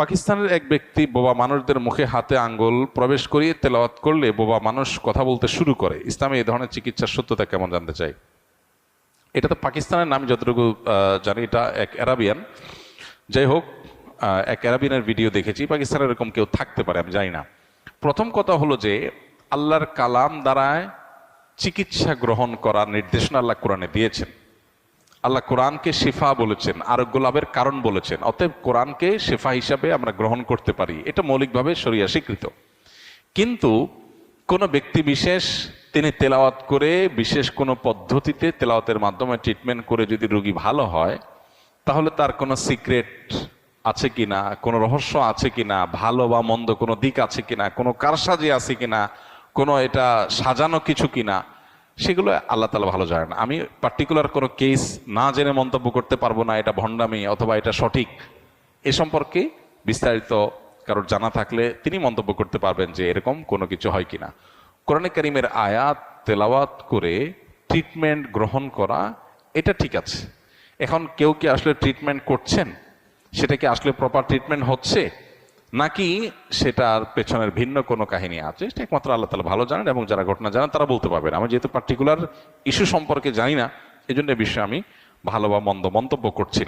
পাকিস্তানের এক ব্যক্তি বোবা মানুষদের মুখে হাতে আঙ্গুল প্রবেশ করিয়ে তেলাওয়াত করলে বোবা মানুষ কথা বলতে শুরু করে। ইসলামে এই ধরনের চিকিৎসার সত্যতা কেমন জানতে চাই? এটা তো পাকিস্তানের নাম, যতটুকু জানি, এটা এক অ্যারাবিয়ান। যাই হোক এক অ্যারাবিয়ানের ভিডিও দেখেছি। পাকিস্তানের এরকম কেউ থাকতে পারে, আমি জানি না। প্রথম কথা হলো যে, আল্লাহর কালাম দ্বারায় চিকিৎসা গ্রহণ করার নির্দেশনা আল্লাহ কোরআনে দিয়েছেন। আল্লাহ কোরআনকে শেফা বলেছেন আরোগ্য লাভের কারণ বলেছেন। অতএব কোরআনকে শেফা হিসাবে আমরা গ্রহণ করতে পারি। এটা মৌলিকভাবে সরিয়া স্বীকৃত। কিন্তু কোন ব্যক্তি বিশেষ তিনি তেলাওয়াত করে বিশেষ কোনো পদ্ধতিতে তেলাওয়াতের মাধ্যমে ট্রিটমেন্ট করে যদি রোগী ভালো হয়, তাহলে তার কোনো সিক্রেট আছে কিনা, কোনো রহস্য আছে কি না ভালো বা মন্দ কোনো দিক আছে কিনা, কোনো কারসাজি আছে কি না কোনো এটা সাজানো কিছু কিনা সেগুলো আল্লাহ তালা ভালো জানেন। আমি পার্টিকুলার কোনো কেস না জেনে মন্তব্য করতে পারব না, এটা ভণ্ডামি অথবা এটা সঠিক, এ সম্পর্কে বিস্তারিত কারোর জানা থাকলে তিনি মন্তব্য করতে পারবেন যে এরকম কোনো কিছু হয় কিনা। কোরআনে করিমের আয়াত, তেলাওয়াত করে ট্রিটমেন্ট গ্রহণ করা, এটা ঠিক আছে। এখন কেউ কি আসলে ট্রিটমেন্ট করছেন? সেটা কি আসলে প্রপার ট্রিটমেন্ট হচ্ছে? নাকি সেটার পেছনের ভিন্ন কোনো কাহিনী আছে? সেটা একমাত্র আল্লাহ তালা ভালো জানেন এবং যারা ঘটনা জানেন তারা বলতে পারবেন। আমি যেহেতু পার্টিকুলার ইস্যু সম্পর্কে জানি না এই জন্য বিষয়ে আমি ভালো বা মন্দ মন্তব্য করছি না।